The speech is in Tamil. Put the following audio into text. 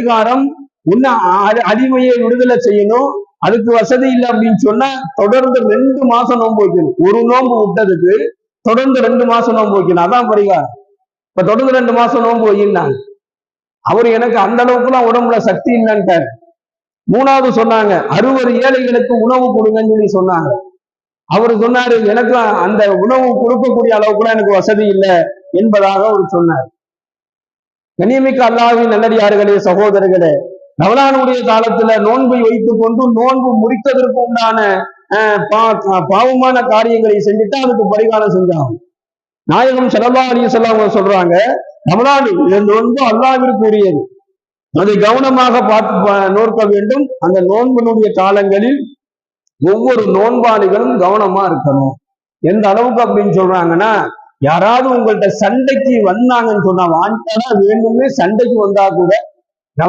அதிகாரம் உன்ன அடிமையை விடுதலை செய்யணும். அதுக்கு வசதி இல்லை அப்படின்னு சொன்னா தொடர்ந்து ரெண்டு மாசம் நோன்பு வைக்கணும். ஒரு நோன்பு விட்டதுக்கு தொடர்ந்து ரெண்டு மாசம் நோன்பு வைக்கணும். அதான் பரிகாரம். இப்ப தொடர்ந்து ரெண்டு மாசம் நோன்பு வையினாங்க அவர் எனக்கு அந்த அளவுக்குலாம் உடம்புல சக்தி இல்லைன்ட்டார். மூணாவது சொன்னாங்க அறுபது ஏழைகளுக்கு உணவு கொடுங்கன்னு சொல்லி சொன்னாங்க. அவர் சொன்னாரு எனக்கு அந்த உணவு கொடுக்கக்கூடிய அளவுக்குலாம் எனக்கு வசதி இல்லை என்பதாக அவர் சொன்னார். கண்ணியமிக்க அல்லாவின் நல்லடியார்களே சகோதரர்களே ரமலானுடைய காலத்துல நோன்பை வைத்துக் கொண்டு நோன்பு முடித்ததற்கு உண்டான அஹ், பாவமான காரியங்களை செஞ்சுட்டு அதுக்கு பரிகாரம் செஞ்சாகும் நாயகம் செலவா அலி செல்லாம அவங்க சொல்றாங்க ரமலான் இந்த நோன்பு அல்லாவிற்குரியது அதை கவனமாக பார்த்து நோக்க வேண்டும். அந்த நோன்பினுடைய காலங்களில் ஒவ்வொரு நோன்பாளிகளும் கவனமா இருக்கணும். எந்த அளவுக்கு அப்படின்னு சொல்றாங்கன்னா யாராவது உங்கள்ட்ட சண்டைக்கு வந்தாங்கன்னு சொன்னா வாண்டடா வேண்டுமே சண்டைக்கு வந்தா கூட